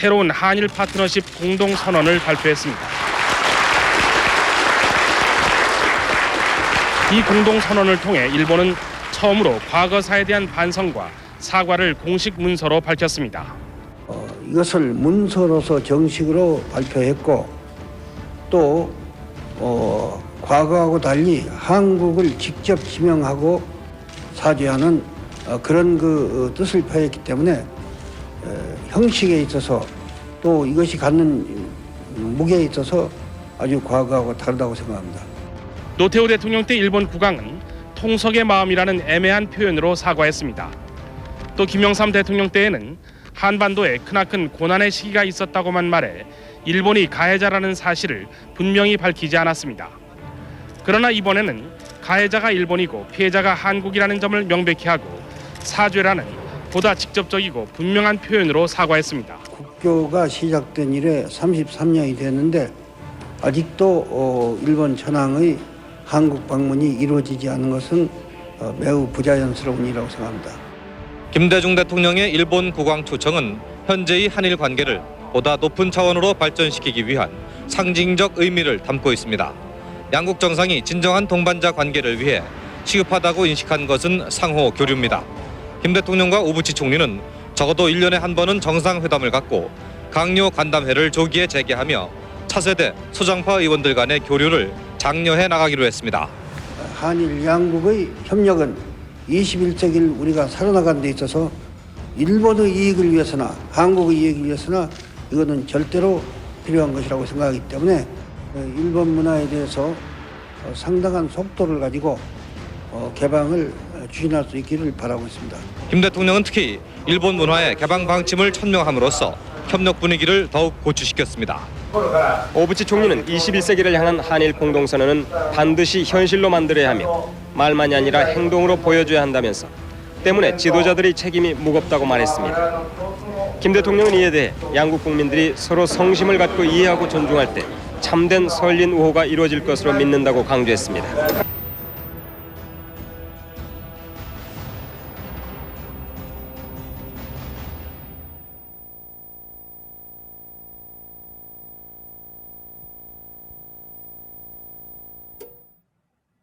새로운 한일 파트너십 공동 선언을 발표했습니다. 이 공동 선언을 통해 일본은 처음으로 과거사에 대한 반성과 사과를 공식 문서로 밝혔습니다. 어, 이것을 문서로서 정식으로 발표했고 또 어, 과거하고 달리 한국을 직접 지명하고 사죄하는 어, 그런 그 어, 뜻을 표했기 때문에 어, 형식에 있어서 또 이것이 갖는 무게에 있어서 아주 과거하고 다르다고 생각합니다. 노태우 대통령 때 일본 국왕은 통석의 마음이라는 애매한 표현으로 사과했습니다. 또 김영삼 대통령 때에는 한반도에 크나큰 고난의 시기가 있었다고만 말해 일본이 가해자라는 사실을 분명히 밝히지 않았습니다. 그러나 이번에는 가해자가 일본이고 피해자가 한국이라는 점을 명백히 하고 사죄라는 보다 직접적이고 분명한 표현으로 사과했습니다. 국교가 시작된 이래 33년이 됐는데 아직도 어, 일본 천황의 한국 방문이 이루어지지 않은 것은 어, 매우 부자연스러운 일이라고 생각합니다. 김대중 대통령의 일본 국왕 초청은 현재의 한일 관계를 보다 높은 차원으로 발전시키기 위한 상징적 의미를 담고 있습니다. 양국 정상이 진정한 동반자 관계를 위해 시급하다고 인식한 것은 상호 교류입니다. 김 대통령과 오부치 총리는 적어도 1년에 한 번은 정상회담을 갖고 강요 간담회를 조기에 재개하며 차세대 소장파 의원들 간의 교류를 장려해 나가기로 했습니다. 한일 양국의 협력은 21세기를 우리가 살아나가는 데 있어서 일본의 이익을 위해서나 한국의 이익을 위해서나 이거는 절대로 필요한 것이라고 생각하기 때문에 어, 일본 문화에 대해서 어, 상당한 속도를 가지고 어, 개방을 어, 추진할 수 있기를 바라고 있습니다. 김 대통령은 특히 일본 문화의 개방 방침을 천명함으로써 협력 분위기를 더욱 고취시켰습니다. 오부치 총리는 21세기를 향한 한일 공동선언은 반드시 현실로 만들어야 하며 말만이 아니라 행동으로 보여줘야 한다면서 때문에 지도자들의 책임이 무겁다고 말했습니다. 김 대통령은 이에 대해 양국 국민들이 서로 성심을 갖고 이해하고 존중할 때 참된 설린 우호가 이루어질 것으로 믿는다고 강조했습니다.